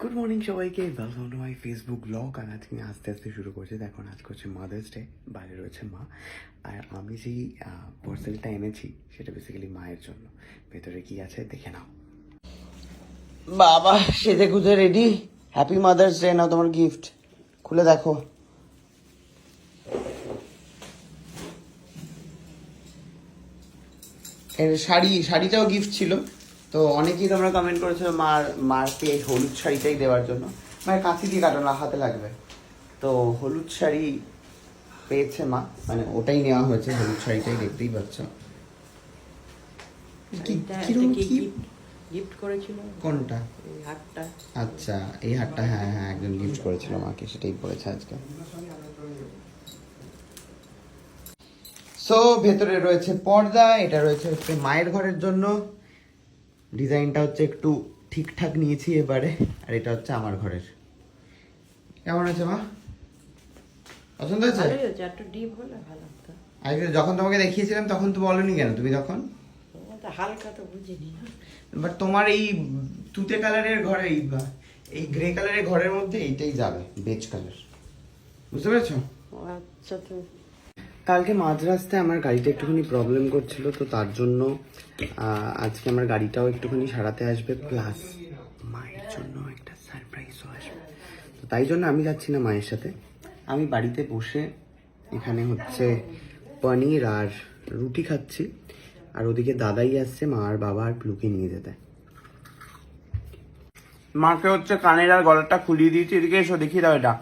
Good morning সবাইকে। Welcome to my Facebook blog আর আজকে আস্তে আস্তে শুরু করছি। দেখুন আজকে হচ্ছে মাদার্স ডে বাইরে রয়েছে মা। আর আমি যেই পার্সেলটা এনেছি, সেটা বেসিক্যালি মায়ের জন্য। ভেতরে কি আছে দেখে নাও। বাবা, সেজে গুজে রেডি হ্যাপি মাদার্স ডে নাও তোমার গিফট খুলে দেখো। শাড়ি, শাড়িটাও গিফট ছিল। তো অনেকেই তোমরা কমেন্ট করেছ মার মারকে এই হলুদ শাড়িটাই দেওয়ার জন্য। মানে কাঁচি দিয়ে কাটানো হাতে লাগবে। তো হলুদ শাড়ি পেয়েছে মা মানে ওটাই নেওয়া হয়েছে হলুদ শাড়িটাই দেখতেই পাচ্ছ। গিফট করেছিল। কোনটা? এই আচ্ছা এই হ্যাঁ হ্যাঁ একজন গিফট করেছিল মাকে সেটাই পড়েছে আজকে। সো ভেতরে রয়েছে পর্দা এটা রয়েছে হচ্ছে মায়ের ঘরের জন্য। ডিজাইনটা হচ্ছে একটু ঠিকঠাক নিয়েছি এবারে আর এটা হচ্ছে আমার ঘরের। কেমন আছে মা? পছন্দ হয়েছে? ভালোই হচ্ছে একটু ডিপ হলে ভালো হতো আজকে যখন তোমাকে দেখিয়েছিলাম তখন তো বলনি কেন? তুমি তখন হালকা তো বুঝিনি বাট তোমার এই তুতে কালারের ঘরে এই এই গ্রে কালারের ঘরের মধ্যে এইটাই যাবে বেজ কালার বুঝতে পেরেছ? আচ্ছা তো কালকে মাঝ রাস্তায় আমার গাড়িটা একটুখানি প্রবলেম করছিল, তো তার জন্য আজকে আমার গাড়িটাও একটুখানি সারাতে আসবে প্লাস মায়ের জন্য একটা সারপ্রাইজও আসবে। তো তাই জন্য আমি যাচ্ছি না মায়ের সাথে। আমি বাড়িতে বসে এখানে হচ্ছে পনির আর রুটি খাচ্ছি, আর ওদিকে দাদাই আসছে, মা আর বাবা আর প্লুকে নিয়ে যেতে। মাকে হচ্ছে কানের আর গলাটা খুলিয়ে দিয়েছি, এদিকে এসো দেখিয়ে দাও এটা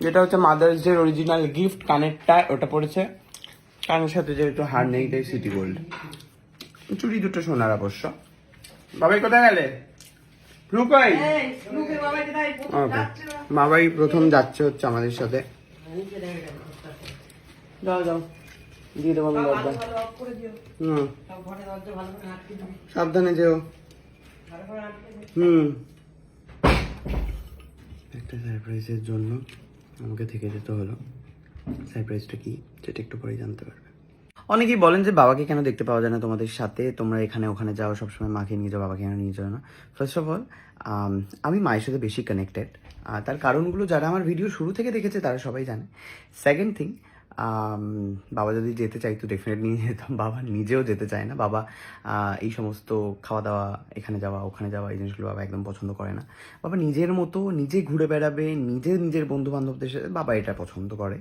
যেটা হচ্ছে মাদার্স ডে অরিজিনাল গিফট কানেরটা ওটা পড়েছে। কানের সাথে যেহেতু হার নেই তাই সিটি গোল্ড চুড়ি দুটো সোনার অবশ্য। বাবাই কোথায় গেলে? রুকাই ওকে বাবাই প্রথম যাচ্ছে হচ্ছে আমাদের সাথে। যাও যাও দিয়ে দেবো আমি দরজা। হুম। সাবধানে যেও। হুম। একটা সারপ্রাইজের জন্য। আমাকে থেকে যেতে হলো। সারপ্রাইজটা কি সেটা একটু পরেই জানতে পারবে। অনেকেই বলেন যে, বাবাকে কেন দেখতে পাওয়া যায় না তোমাদের সাথে? তোমরা এখানে, ওখানে যাও, সবসময় মাকে নিয়ে যাও, বাবাকে কেন নিয়ে যাও না? ফার্স্ট অফ অল আমি মায়ের সাথে বেশি কানেক্টেড তার কারণগুলো যারা আমার ভিডিও শুরু থেকে দেখেছে, তারা সবাই জানে। সেকেন্ড থিং বাবা যদি যেতে চাইতো ডেফিনেটলি নিয়ে যেতাম। বাবা নিজেও যেতে চায় না। বাবা এই সমস্ত খাওয়া দাওয়া এখানে যাওয়া, ওখানে যাওয়া, এই জিনিসগুলো বাবা একদম পছন্দ করে না। বাবা নিজের মতো নিজে ঘুরে বেড়াবে, নিজে নিজের বন্ধু বান্ধবদের সাথে, বাবা এটা পছন্দ করে।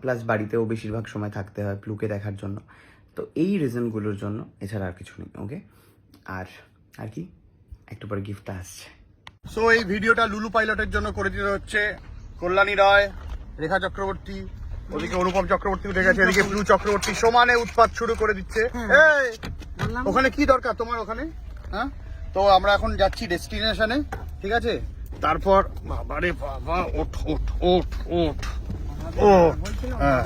প্লাস বাড়িতেও বেশিরভাগ সময় থাকতে হয় প্লুকে দেখার জন্য। তো এই রিজনগুলোর জন্য এছাড়া আর কিছু নেই ওকে আর আর কি? একটু পরে গিফটটা আসছে। সো এই ভিডিওটা লুলু পাইলটের জন্য করে দিতে হচ্ছে। কল্যাণী রায়, রেখা চক্রবর্তী ওদিকে অনুপম চক্রবর্তী উঠে গেছে এদিকে ব্লু চক্রবর্তী সমানে উৎপাত শুরু করে দিচ্ছে। এই, ওখানে কি দরকার তোমার ওখানে? হ্যাঁ? তো আমরা এখন যাচ্ছি ডেস্টিনেশনে ঠিক আছে? তারপর বাবারে বাবা ওঠ ওঠ ওঠ ওঠ। ওঠ। হ্যাঁ।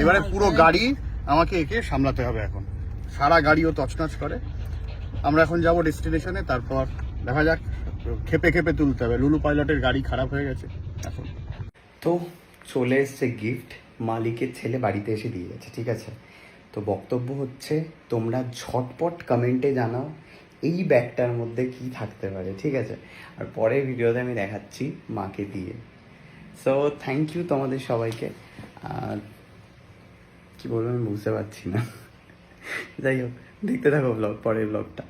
এবারে পুরো গাড়ি আমাকে একে সামলাতে হবে এখন। সারা গাড়িও তছনছ করে। আমরা এখন যাব ডেস্টিনেশনে তারপর দেখা যাক খেপে খেপে তুলতে হবে। লুলু পাইলটের গাড়ি খারাপ হয়ে গেছে এখন। তো চলে এসছে গিফট মালিকের ছেলে বাড়িতে এসে দিয়ে গেছে, ঠিক আছে? তো বক্তব্য হচ্ছে, তোমরা ঝটপট কমেন্টে জানাও এই ব্যাগটার মধ্যে কি থাকতে পারে, ঠিক আছে? আর পরের ভিডিওতে আমি দেখাচ্ছি মাকে দিয়ে। সো থ্যাংক ইউ তোমাদের সবাইকে। আর কি বলব আমি বুঝতে পারছি না। যাই হোক, দেখতে থাকো ব্লগ পরের ব্লগটা